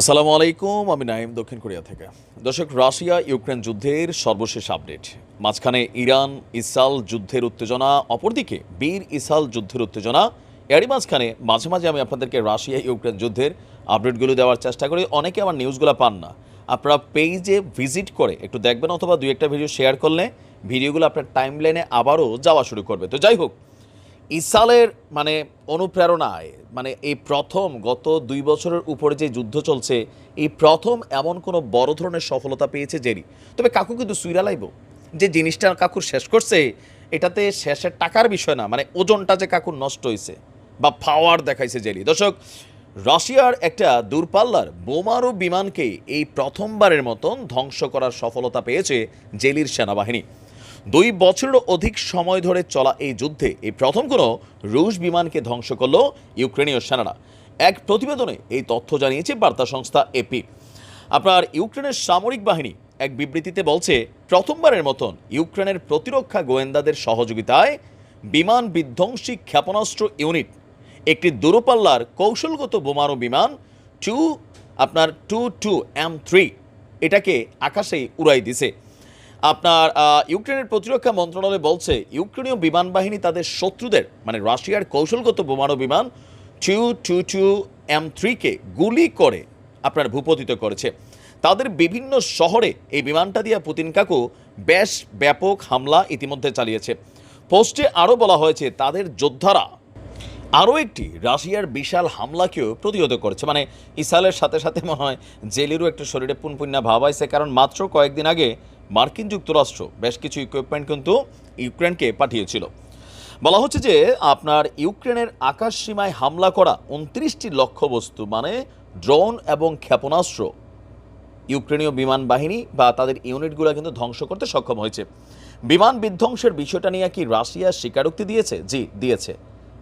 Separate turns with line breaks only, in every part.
আসসালামু আলাইকুম, আমি নাইম দক্ষিণ কোরিয়া থেকে। দর্শক, রাশিয়া ইউক্রেন যুদ্ধের সর্বশেষ আপডেট। মাঝখানে ইরান ইসরাল যুদ্ধের উত্তেজনা, অপরদিকে বীর ইসরাল যুদ্ধের উত্তেজনা। এরই মাঝখানে, মাঝে মাঝে আমি আপনাদেরকে রাশিয়া ইউক্রেন যুদ্ধের আপডেটগুলো দেওয়ার চেষ্টা করি। অনেকে আমার নিউজগুলো পান না। আপনারা পেজে ভিজিট করে একটু দেখবেন অথবা দুই একটা ভিডিও শেয়ার করলে ভিডিওগুলো আপনার টাইম লাইনে আবারও যাওয়া শুরু করবে। তো যাই হোক ইসালের মানে অনুপ্রেরণায় মানে এই প্রথম গত দুই বছরের উপরে যে যুদ্ধ চলছে, এই প্রথম এমন কোনো বড় ধরনের সফলতা পেয়েছে জেরি? তবে কাকু কিন্তু সুইরা লাইব যে জিনিসটা কাকুর শেষ করছে, এটাতে শেষের টাকার বিষয় না মানে ওজনটা যে কাকুর নষ্ট হয়েছে বা পাওয়ার দেখাইছে জেরি। দর্শক, রাশিয়ার একটা দূরপাল্লার বোমারু বিমানকে এই প্রথমবারের মতন ধ্বংস করার সফলতা পেয়েছে জেলির সেনাবাহিনী। দুই বছরেরও অধিক সময় ধরে চলা এই যুদ্ধে এই প্রথম কোনো রুশ বিমানকে ধ্বংস করল ইউক্রেনীয় সেনারা। এক প্রতিবেদনে এই তথ্য জানিয়েছে বার্তা সংস্থা এপি আপনার ইউক্রেনের সামরিক বাহিনী এক বিবৃতিতে বলছে, প্রথমবারের মতন ইউক্রেনের প্রতিরক্ষা গোয়েন্দাদের সহযোগিতায় বিমান বিধ্বংসী ক্ষেপণাস্ত্র ইউনিট, একটি দূরপাল্লার কৌশলগত বোমারু বিমান টু, আপনার টু টু এম থ্রি, এটাকে আকাশেই উড়াই দিছে। আপনার ইউক্রেনের প্রতিরক্ষা মন্ত্রণালয় বলছে, ইউক্রেনীয় বিমান বাহিনী তাদের শত্রুদের মানে রাশিয়ার কৌশলগত বোমারু বিমান টু টু টু এম থ্রিকে গুলি করে আপনার ভূপতিত করেছে। তাদের বিভিন্ন শহরে এই বিমানটা দিয়ে পুতিন কাকু বেশ ব্যাপক হামলা ইতিমধ্যে চালিয়েছে। পোস্টে আরও বলা হয়েছে, তাদের যোদ্ধারা আরও একটি রাশিয়ার বিশাল হামলাকেও প্রতিহত করেছে। মানে ইসরায়েলের সাথে সাথে মনে হয়, জেলেরও একটা শরীরে পুনপুন্যা ভাব হয়েছে কারণ মাত্র কয়েকদিন আগে মার্কিন যুক্তরাষ্ট্র বেশ কিছু ইকুইপমেন্ট কিন্তু ইউক্রেনকে পাঠিয়েছিল। বলা হচ্ছে যে আপনার ইউক্রেনের আকাশ সীমায় হামলা করা উনত্রিশটি লক্ষ্যবস্তু মানে ড্রোন এবং ক্ষেপণাস্ত্র, ইউক্রেনীয় বিমান বাহিনী বা তাদের ইউনিটগুলো কিন্তু ধ্বংস করতে সক্ষম হয়েছে। বিমান বিধ্বংসের বিষয়টা নিয়ে কি রাশিয়া স্বীকারোক্তি দিয়েছে? জি, দিয়েছে।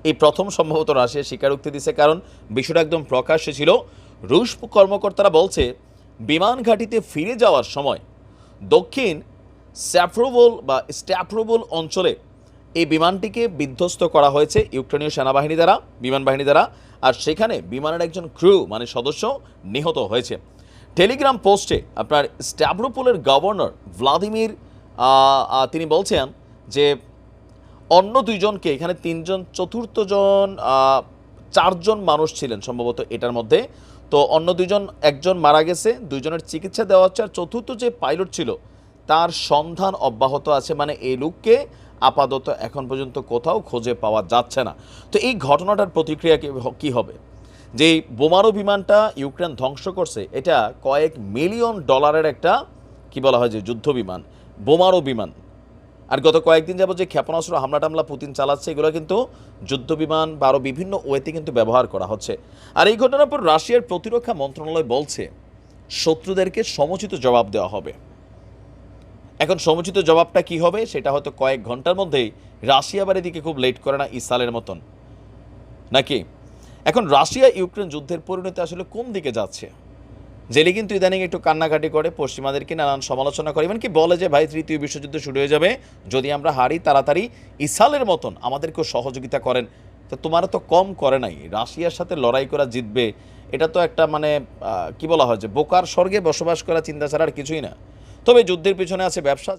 এই প্রথম সম্ভবত রাশিয়া স্বীকারোক্তি দিয়েছে, কারণ বিষয়টা একদম প্রকাশ্যে ছিল। রুশ কর্মকর্তারা বলছে, বিমান ঘাঁটিতে ফিরে যাওয়ার সময় দক্ষিণ স্যাফ্রোবল বা স্ট্যাফ্রোবল অঞ্চলে এই বিমানটিকে বিধ্বস্ত করা হয়েছে ইউক্রেনীয় সেনাবাহিনী দ্বারা, বিমান বাহিনী দ্বারা, আর সেখানে বিমানের একজন ক্রু মানে সদস্য, নিহত হয়েছে। টেলিগ্রাম পোস্টে আপনার স্ট্যাভ্রোপোলের গভর্নর ভ্লাদিমির তিনি বলছেন যে অন্য দুইজনকে, এখানে তিনজন, চতুর্থজন চারজন মানুষ ছিলেন সম্ভবত এটার মধ্যে। তো অন্য দুজন একজন মারা গেছে দুজনের চিকিৎসা দেওয়া হচ্ছে, আর চতুর্থ যে পাইলট ছিল, তার সন্ধান অব্যাহত আছে। মানে এই লোককে আপাতত এখন পর্যন্ত কোথাও খুঁজে পাওয়া যাচ্ছে না। তো এই ঘটনাটার প্রতিক্রিয়া কি- হবে? যে বোমারু বিমানটা ইউক্রেন ধ্বংস করছে, এটা কয়েক মিলিয়ন ডলারের একটা, কি বলা হয় যে যুদ্ধ বিমান বোমারু বিমান। আর গত কয়েকদিন যাবত যে ক্ষেপণাস্ত্র হামলা টামলা পুতিন চালাচ্ছে, এগুলো কিন্তু যুদ্ধ বিমান বা আরও বিভিন্ন ওয়েতে কিন্তু ব্যবহার করা হচ্ছে। আর এই ঘটনার পর রাশিয়ার প্রতিরক্ষা মন্ত্রণালয় বলছে, শত্রুদেরকে সমুচিত জবাব দেওয়া হবে। এখন সমুচিত জবাবটা কি হবে, সেটা হয়তো কয়েক ঘণ্টার মধ্যেই রাশিয়া বাড়ির দিকে খুব লেট করে না ইসালের মতন। নাকি? এখন রাশিয়া ইউক্রেন যুদ্ধের পরিণতি আসলে কোন দিকে যাচ্ছে? জেলে কিন্তু ইদানিং একটু কান্নাকাটি করে, পশ্চিমাদেরকে নানান সমালোচনা করে। এমনকি বলে যে, ভাই, তৃতীয় বিশ্বযুদ্ধ শুরু হয়ে যাবে। যদি আমরা হারি, তাড়াতাড়ি ইসালের মতন আমাদেরকেও সহযোগিতা করেন। তো তোমারা তো কম করে নাই। রাশিয়ার সাথে লড়াই করা জিতবে, এটা তো একটা মানে কি বলা হয় যে, বোকার স্বর্গে বসবাস করা চিন্তা ছাড়া আর কিছুই না। তবে যুদ্ধের পিছনে আছে ব্যবসা